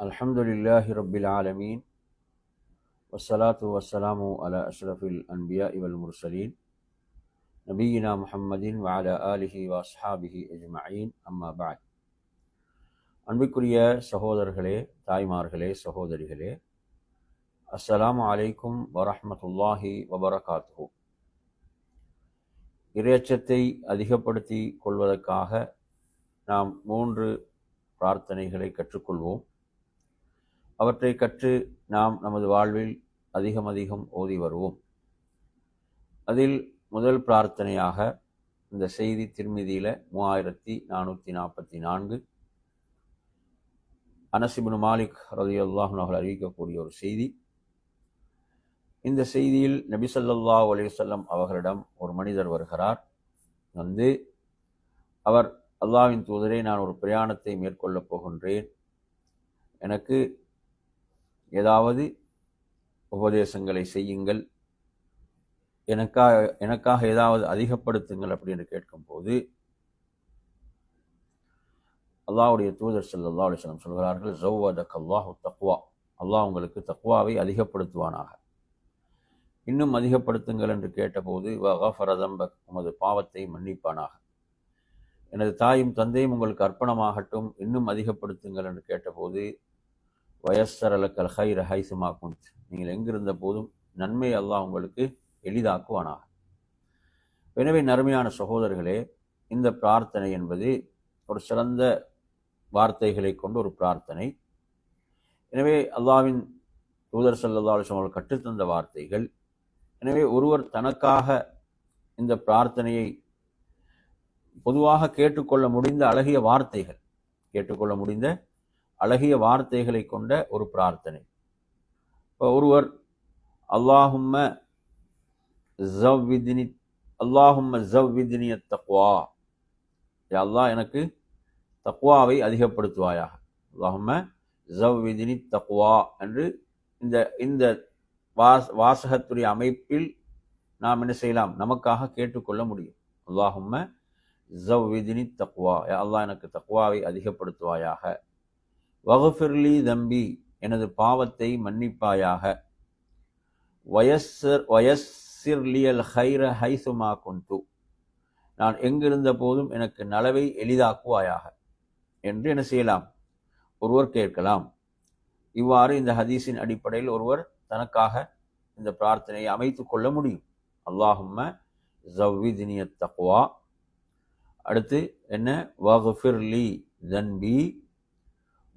الحمد لله رب العالمين والصلاة والسلام على أشرف الأنبياء والمرسلين نبينا محمد وعلى آله وأصحابه أجمعين أما بعد அன்பிற்குரிய சகோதரர்களே தாய்மார்களே சகோதரிகளே அஸ்ஸலாமு அலைக்கும் வரஹ்மத்துல்லாஹி வபரகாத்துஹு இறையச்சத்தை அதிகப்படுத்தி கொள்வதற்காக நாம் மூன்று பிரார்த்தனைகளை கற்றுக்கொள்வோம் அவற்றை கற்று நாம் நமது வாழ்வில் அதிகம் அதிகம் ஓதி வருவோம். அதில் முதல் பிரார்த்தனையாக இந்த செய்தி திருமதியில் மூவாயிரத்தி நானூற்றி நாற்பத்தி நான்கு அனசிபின் மாலிக் ரதியுல்லாஹ் அவர்கள் அறிவிக்கக்கூடிய ஒரு செய்தி. இந்த செய்தியில் நபி ஸல்லல்லாஹு அவர்களிடம் ஒரு மனிதர் வருகிறார். வந்து அவர் அல்லாஹ்வின் தூதரே நான் ஒரு பிரயாணத்தை மேற்கொள்ளப் போகின்றேன். எனக்கு ஏதாவது உபதேசங்களை செய்யுங்கள். எனக்காக எனக்காக ஏதாவது அதிகப்படுத்துங்கள் அப்படின்னு கேட்கும்போது அல்லாவுடைய தூதர் ஸல்லல்லாஹு அலைஹி வஸல்லம் சொல்கிறார்கள் ஜவ்வத கல்லாஹு தக்வா. அல்லாஹ் உங்களுக்கு தக்வாவை அதிகப்படுத்துவானாக. இன்னும் அதிகப்படுத்துங்கள் என்று கேட்டபோது வகஃபரதம்பக் உமது பாவத்தை மன்னிப்பானாக. எனது தாயும் தந்தையும் உங்களுக்கு அர்ப்பணமாகட்டும் இன்னும் அதிகப்படுத்துங்கள் என்று கேட்டபோது வயஸ்ஸரலக்கல் ஹைர ஹைசுமா குந்த் நீங்கள் எங்கிருந்த போதும் நன்மை அல்லாஹ் உங்களுக்கு எளிதாக்குவானாக. எனவே நறுமையான சகோதரர்களே இந்த பிரார்த்தனை என்பது ஒரு சிறந்த வார்த்தைகளை கொண்ட ஒரு பிரார்த்தனை. எனவே அல்லாவின் தூதர் சல்லா அலிஸ்லாம் அவர்கள் கற்றுத்தந்த வார்த்தைகள். எனவே ஒருவர் தனக்காக இந்த பிரார்த்தனையை பொதுவாக கேட்டுக்கொள்ள முடிந்த அழகிய வார்த்தைகள் கேட்டுக்கொள்ள முடிந்த அழகிய வார்த்தைகளை கொண்ட ஒரு பிரார்த்தனை. இப்போ ஒருவர் அல்லாஹும்ம ஜவ்விதினி அல்லாஹும்ம ஜவ்விதினிய தக்வா அல்லாஹ் எனக்கு தக்வாவை அதிகப்படுத்துவாயாக. அல்லாஹும்ம ஜவ்விதினி தக்வா என்று இந்த இந்த வாஸ் வாசகத்துடைய அமைப்பில் நாம் என்ன செய்யலாம்? நமக்காக கேட்டுக்கொள்ள முடியும். அல்லாஹும்ம ஜவ்விதினி தக்வா. அல்லாஹ் எனக்கு தக்வாவை அதிகப்படுத்துவாயாக. வகுஃபிர்லி தம்பி எனது பாவத்தை மன்னிப்பாயாக. வயஸ்ஸர் வயஸ்ஸிர்லியல் ஹைர ஹைசுமா குந்து நான் எங்கிருந்த போதும் எனக்கு நலவை எளிதாக்குவாயாக. என்று என்ன செய்யலாம்? ஒருவர் கேட்கலாம். இவ்வாறு இந்த ஹதீஸின் அடிப்படையில் ஒருவர் தனக்காக இந்த பிரார்த்தனையை அமைத்து கொள்ள முடியும். அல்லாஹும்ம ஜவ்விதினிய தக்வா அடுத்து என்ன? வகுஃபிர்லி தன்பி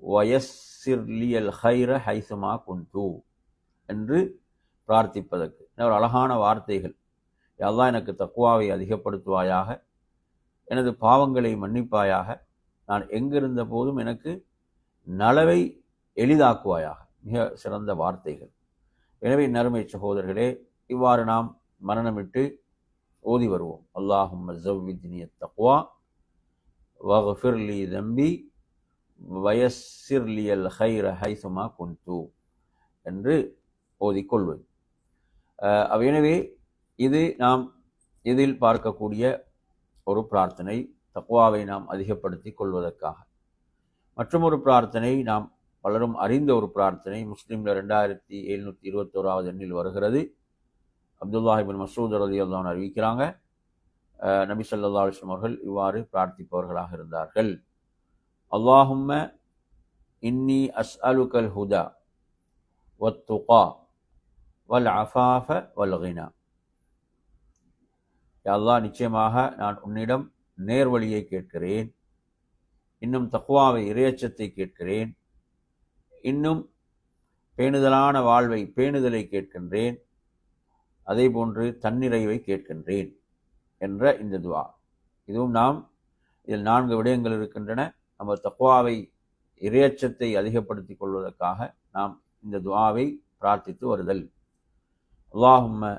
வயசிர்லியல் ஹைர ஹைசுமா குந்து என்று பிரார்த்திப்பதற்கு. ஒரு அழகான வார்த்தைகள். எல்லாம் எனக்கு தக்குவாவை அதிகப்படுத்துவாயாக எனது பாவங்களை மன்னிப்பாயாக நான் எங்கிருந்த போதும் எனக்கு நலவை எளிதாக்குவாயாக. மிக சிறந்த வார்த்தைகள். எனவே நறுமை சகோதரர்களே இவ்வாறு நாம் மரணமிட்டு ஓதி வருவோம். அல்லாஹும் ஜவ்வித்னிய தக்வா வஃபிர்லி தம்பி வயசிர்லியல் ஹைர ஹைசுமா குந்து என்று ஓதிக்கொள்வது எனவே இது நாம் இதில் பார்க்கக்கூடிய ஒரு பிரார்த்தனை தக்குவாவை நாம் அதிகப்படுத்தி கொள்வதற்காக. மற்றும் ஒரு பிரார்த்தனை நாம் பலரும் அறிந்த ஒரு பிரார்த்தனை முஸ்லீமில் ரெண்டாயிரத்தி எழுநூற்றி இருபத்தோராவது எண்ணில் வருகிறது. அப்துல்லாஹிபின் மசூத் அலி அல்லான் அறிவிக்கிறாங்க. நபி சொல்லா அலிஸ்லம் அவர்கள் இவ்வாறு பிரார்த்திப்பவர்களாக இருந்தார்கள். அல்லாஹும்ம இன்னி அஸ் அலுகல் ஹுதா வத்துகா வல் அஃபாஃப வல் கினா அல்லா நிச்சயமாக நான் உன்னிடம் நேர்வழியை கேட்கிறேன். இன்னும் தக்குவாவை இறையச்சத்தை கேட்கிறேன். இன்னும் பேணுதலான வாழ்வை பேணுதலை கேட்கின்றேன். அதே போன்று தன்னிறைவை கேட்கின்றேன் என்ற இந்த துவா. இதுவும் நாம் இதில் நான்கு விடயங்கள் இருக்கின்றன. நம்ம தக்குவாவை இறையச்சத்தை அதிகப்படுத்திக் கொள்வதற்காக நாம் இந்த துவாவை பிரார்த்தித்து வருதல். அல்லாஹும்ம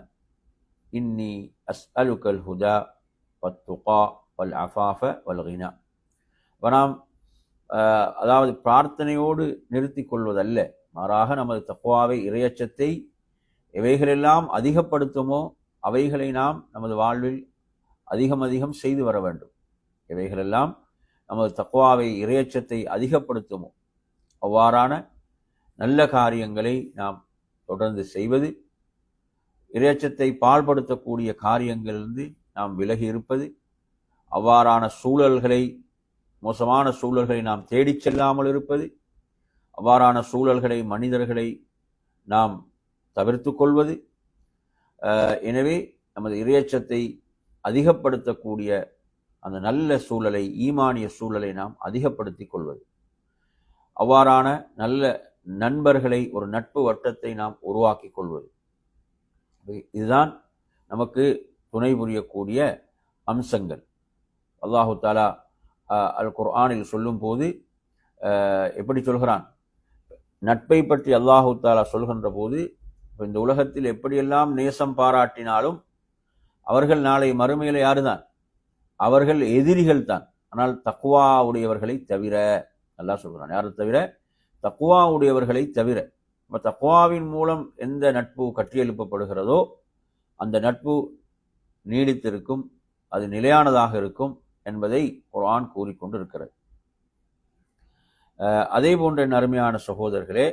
இன்னி அஸ் அலுக்கல் ஹுதா வத்துகா வல் அஃபாஃப வல் கினா. இப்போ நாம் அதாவது பிரார்த்தனையோடு நிறுத்தி கொள்வதல்ல. மாறாக நமது தக்குவாவை இறையச்சத்தை எவைகளெல்லாம் அதிகப்படுத்துமோ அவைகளை நாம் நமது வாழ்வில் அதிகம் அதிகம் செய்து வர வேண்டும். இவைகளெல்லாம் நமது தக்குவாவை இறையச்சத்தை அதிகப்படுத்துமோ? அவ்வாறான நல்ல காரியங்களை நாம் தொடர்ந்து செய்வது இறைச்சத்தை பால்படுத்தக்கூடிய காரியங்களிலிருந்து நாம் விலகி இருப்பது அவ்வாறான சூழல்களை மோசமான சூழல்களை நாம் தேடிச் செல்லாமல் இருப்பது அவ்வாறான சூழல்களை மனிதர்களை நாம் தவிர்த்து கொள்வது எனவே நமது இறையச்சத்தை அதிகப்படுத்தக்கூடிய அந்த நல்ல சூழலை ஈமானிய சூழலை நாம் அதிகப்படுத்திக் கொள்வது. அவ்வாறான நல்ல நண்பர்களை ஒரு நட்பு வட்டத்தை நாம் உருவாக்கி கொள்வது. இதுதான் நமக்கு துணை புரியக்கூடிய அம்சங்கள். அல்லாஹு தாலா அல் குர்ஆனில் சொல்லும்போது எப்படி சொல்கிறான்? நட்பை பற்றி அல்லாஹு தாலா சொல்கின்ற போது இந்த உலகத்தில் எப்படியெல்லாம் நேசம் பாராட்டினாலும் அவர்கள் நாளை மறுமையில் யாருதான்? அவர்கள் எதிரிகள் தான் ஆனால் தக்குவா உடையவர்களை தவிர நல்லா சொல்கிறான் யாரை தவிர? தக்குவா உடையவர்களை தவிர. இப்போ தக்குவாவின் மூலம் எந்த நட்பு கட்டியெழுப்பப்படுகிறதோ அந்த நட்பு நீடித்திருக்கும் அது நிலையானதாக இருக்கும் என்பதை குரான் கூறிக்கொண்டு இருக்கிறது அதே போன்ற என் அருமையான சகோதரர்களே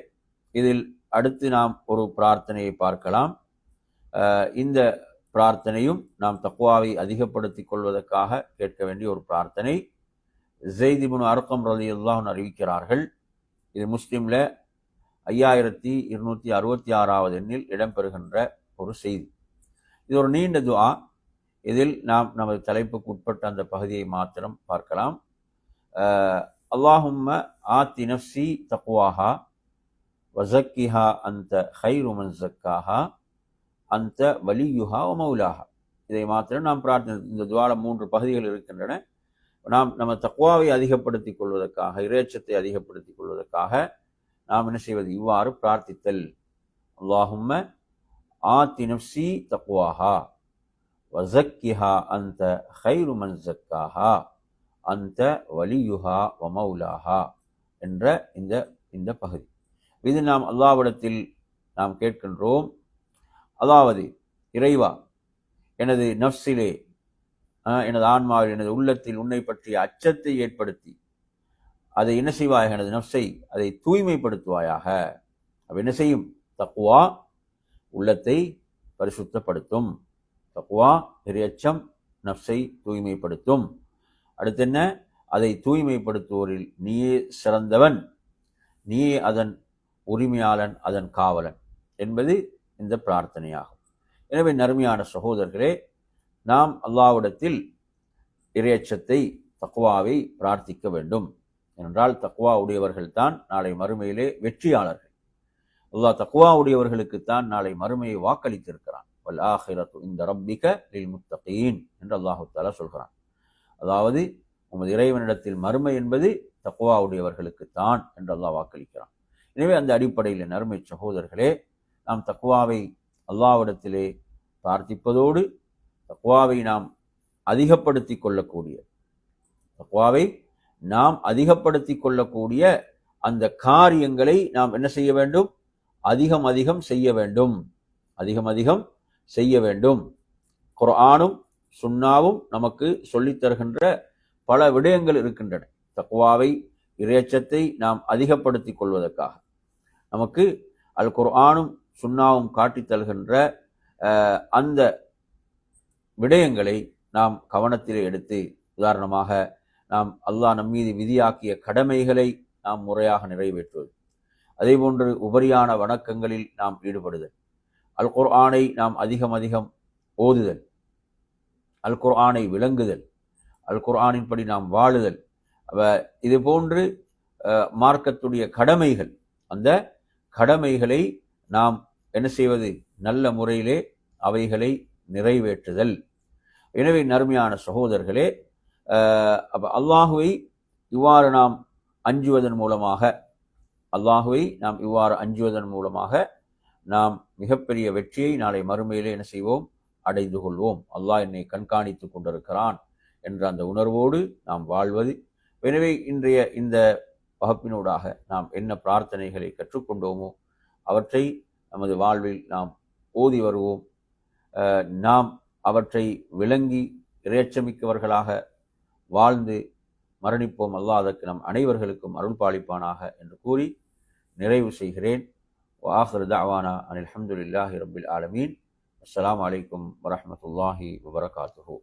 இதில் அடுத்து நாம் ஒரு பிரார்த்தனையை பார்க்கலாம். இந்த பிரார்த்தனையும் நாம் தக்குவாவை அதிகப்படுத்திக் கொள்வதற்காக கேட்க வேண்டிய ஒரு பிரார்த்தனை. ஜெய்திபுன் அருக்கம் ரலி அறிவிக்கிறார்கள். இது முஸ்லீமில் ஐயாயிரத்தி இருநூற்றி அறுபத்தி ஆறாவது எண்ணில் இடம்பெறுகின்ற ஒரு செய்தி. இது ஒரு நீண்ட துவா இதில் நாம் நமது தலைப்புக்கு உட்பட்ட அந்த பகுதியை மாத்திரம் பார்க்கலாம். அல்லாஹும்ம ஆத்தி நஃப்சி தக்குவாஹா வசக்கிஹா அந்த ஹைருமன் ஜக்காஹா. அந்த வலியுஹா வ மௌலாஹா. இதை மாத்திரம் நாம் பிரார்த்தனை இந்த துவால மூன்று பகுதிகள் இருக்கின்றன. நாம் நம்ம தக்குவாவை அதிகப்படுத்திக் கொள்வதற்காக இறைச்சத்தை அதிகப்படுத்திக் கொள்வதற்காக நாம் என்ன செய்வது? இவ்வாறு பிரார்த்தித்தல். அல்லாஹும்ம ஆத்தி நஃப்சி தக்குவாஹா வசக்கிஹா அந்த ஹைரு மன் ஜக்காஹா அந்த வலியுஹா வமௌலாஹா என்ற இந்த இந்த பகுதி. இது நாம் அல்லாவிடத்தில் நாம் கேட்கின்றோம். அதாவது இறைவா எனது நஃப்ஸிலே எனது ஆன்மாவில் எனது உள்ளத்தில் உன்னை பற்றிய அச்சத்தை ஏற்படுத்தி அதை என்ன செய்வாய் எனது நஃப்ஸை அதை தூய்மைப்படுத்துவாயாக. அப்ப என்ன செய்யும்? தக்குவா உள்ளத்தை பரிசுத்தப்படுத்தும். தக்குவா இறையச்சம் நஃப்ஸை தூய்மைப்படுத்தும். அடுத்து என்ன? அதை தூய்மைப்படுத்துவோரில் நீயே சிறந்தவன். நீயே அதன் உரிமையாளன் அதன் காவலன். என்பது இந்த பிரார்த்தனையாகும். எனவே நறுமையான சகோதரர்களே நாம் அல்லாவிடத்தில் இறையச்சத்தை தக்குவாவை பிரார்த்திக்க வேண்டும். ஏனென்றால் தக்குவா உடையவர்கள்தான் நாளை மறுமையிலே வெற்றியாளர்கள். அல்லாஹ் தக்குவா உடையவர்களுக்குத்தான் நாளை மறுமையை வாக்களித்திருக்கிறான். வல் ஆஹிரத்து இந்த ரப்பிக லில் முத்தகீன் என்று அல்லாஹு தாலா சொல்கிறான். அதாவது உமது இறைவனிடத்தில் மறுமை என்பது தக்குவா உடையவர்களுக்குத்தான் என்று அல்லாஹ் வாக்களிக்கிறான். எனவே அந்த அடிப்படையில் நறுமை சகோதரர்களே நாம் தக்குவாவை அல்லாவிடத்திலே பிரார்த்திப்பதோடு தக்குவாவை நாம் அதிகப்படுத்தி கொள்ளக்கூடிய தக்குவாவை நாம் அதிகப்படுத்தி கொள்ளக்கூடிய அந்த காரியங்களை நாம் என்ன செய்ய வேண்டும்? அதிகம் அதிகம் செய்ய வேண்டும். அதிகம் அதிகம் செய்ய வேண்டும். குரானும் சுன்னாவும் நமக்கு சொல்லித் தருகின்ற பல விடயங்கள் இருக்கின்றன. தக்குவாவை இறையச்சத்தை நாம் அதிகப்படுத்திக் கொள்வதற்காக. நமக்கு அல் குர்ஆனும் சுண்ணாவும் காட்டித் தருகின்ற அந்த விடயங்களை நாம் கவனத்தில் எடுத்து உதாரணமாக நாம் அல்லாஹ் நம்மீது விதியாக்கிய கடமைகளை நாம் முறையாக நிறைவேற்றுவது. அதேபோன்று உபரியான வணக்கங்களில் நாம் ஈடுபடுதல். அல் குர்ஆனை நாம் அதிகம் அதிகம் ஓதுதல். அல் குர்ஆனை விளங்குதல். அல் குர்ஆனின்படி நாம் வாழுதல். அவ இது போன்று மார்க்கத்துடைய கடமைகள் அந்த கடமைகளை நாம் என்ன செய்வது? நல்ல முறையிலே அவைகளை நிறைவேற்றுதல். எனவே நறுமையான சகோதரர்களே அப்போ அல்லாஹுவை இவ்வாறு நாம் அஞ்சுவதன் மூலமாக அல்லாஹுவை நாம் இவ்வாறு அஞ்சுவதன் மூலமாக நாம் மிகப்பெரிய வெற்றியை நாளை மறுமையிலே என்ன செய்வோம்? அடைந்து கொள்வோம். அல்லாஹ் என்னை கண்காணித்து கொண்டிருக்கிறான் என்ற அந்த உணர்வோடு நாம் வாழ்வது. எனவே இன்றைய இந்த வகுப்பினூடாக நாம் என்ன பிரார்த்தனைகளை கற்றுக்கொண்டோமோ அவற்றை நமது வாழ்வில் நாம் ஓதி வருவோம். நாம் அவற்றை விளங்கி இறைச்சமிக்கவர்களாக வாழ்ந்து மரணிப்போம். அல்லாஹ் அதற்கு நம் அனைவர்களுக்கும் அருள் பாலிப்பானாக என்று கூறி நிறைவு செய்கிறேன். வாஹர் தாவானா அனில் அஹமதுல்லாஹி ரபில் ஆலமீன். அஸ்லாம் வலைக்கம் வரமத்துல்லாஹி வபரகாத்துஹூ.